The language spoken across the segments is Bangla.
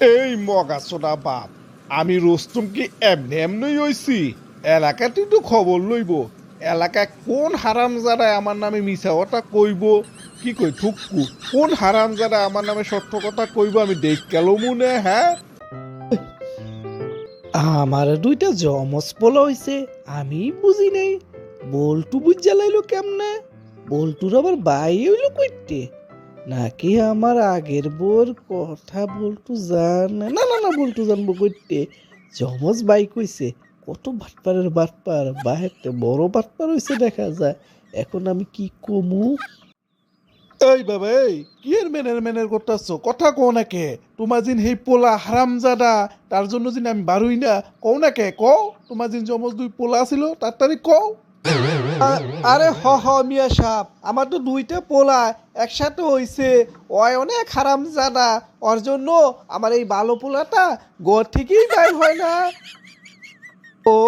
এই মগাছোটা বাপ, আমি রোস্তম কি এমনি এমনি হইছি? এলাকাতে তো খবর লইব। এলাকায় কোন হারাম যারায় আমার নামে মিছা কথা কইব? কি কই ঠুকু কোন হারাম যারা আমার নামে সত্য কথা কইব? আমি দেখ গেল মনে হ্যাঁ? আমার দুইটা জমজ পোলা হইছে, আমি বুঝি নাই। বল্টু বুঝ জ্বালাইলো কেমনে? বল্টুর আবার বাই হইল কইতে? নাকি আমার আগের বোর কথা বল্টু জানে? না না না, বল্টু জানব কইতে জমজ বাই কইছে, কত বাটপারের বাটপার, বাহেরতে বড় বাটপার হইছে দেখা যায়। এখন আমি কি কমু? এই বাবা, এই কি এর মেনের মেনের করতেছো? কথা কও না কে? তোমার জিন সেই পোলা হারাম জাদা তার জন্য জিন আমি বারুই না কও না কে? কও? তোমার জিন জমজ দুই পোলা ছিল তার তারিখ কও? আরে হ হ, মিয়া সাপ আমার তো দুইটা পোলা, একসাথে হইছে। ওই অনেক হারাম জানা ওর জন্য আমার এই ভালো পোলাটা ঘর থেকেই বাইর হয় না। ও,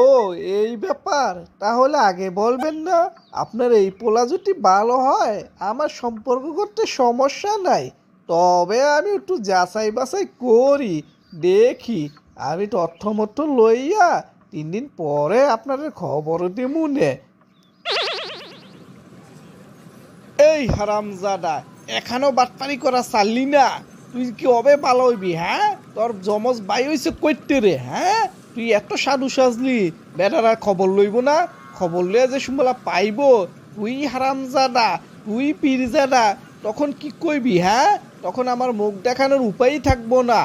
এই ব্যাপার। তাহলে আগে বলবেন না, আপনার এই পোলা যদি ভালো হয়, আমার সম্পর্ক করতে সমস্যা নাই। তবে আমি একটু যাচাই বাছাই করি, দেখি। আমি তথ্য মথ্য লইয়া তিন দিন পরে আপনাদের খবর দিমুনে এই হারামজাদা এখানেও বাটপারি করা চাললি না। তুই কি হবে ভালো হইবি হ্যাঁ? তোর জমজ বাই হইছে কইতে রে হ্যাঁ? তুই এত সাধু সাজলি বেটারা খবর লইব না। খবর লইয়া যে সুমলা পাইব তুই হারামজাদা তুই পীরজাদা তখন কি কইবি হ্যাঁ? তখন আমার মুখ দেখানোর উপায়ই থাকব না।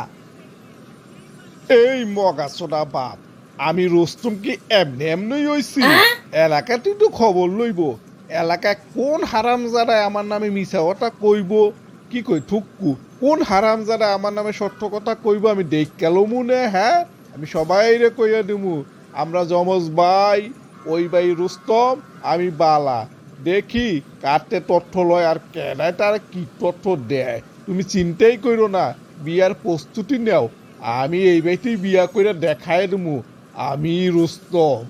এই মগাছোটা বাপ আমি রোস্তম কি এমনি এমনি হইছি? এলাকাতে তো খবর লইব। এলাকায় কোন হারাম যারায় আমার নামে মিছা কথা কইব? কি কই? ঠুকু কোন হারাম যারা আমার নামে সত্য কথা কইব? আমি দেখ গেল মনে হ্যাঁ? আমি সবাইরে কইয়া দিমু। আমরা জমজ ভাই, ওই ভাই রুস্তম, আমি বালা। দেখি কাটতে তথ্য লয় আর কেনায় তার কি তথ্য দেয়। তুমি চিন্তাই করো না, বিয়ার প্রস্তুতি নেও। আমি এই বাইতেই বিয়া করে দেখাই দেবো আমি রুস্তম।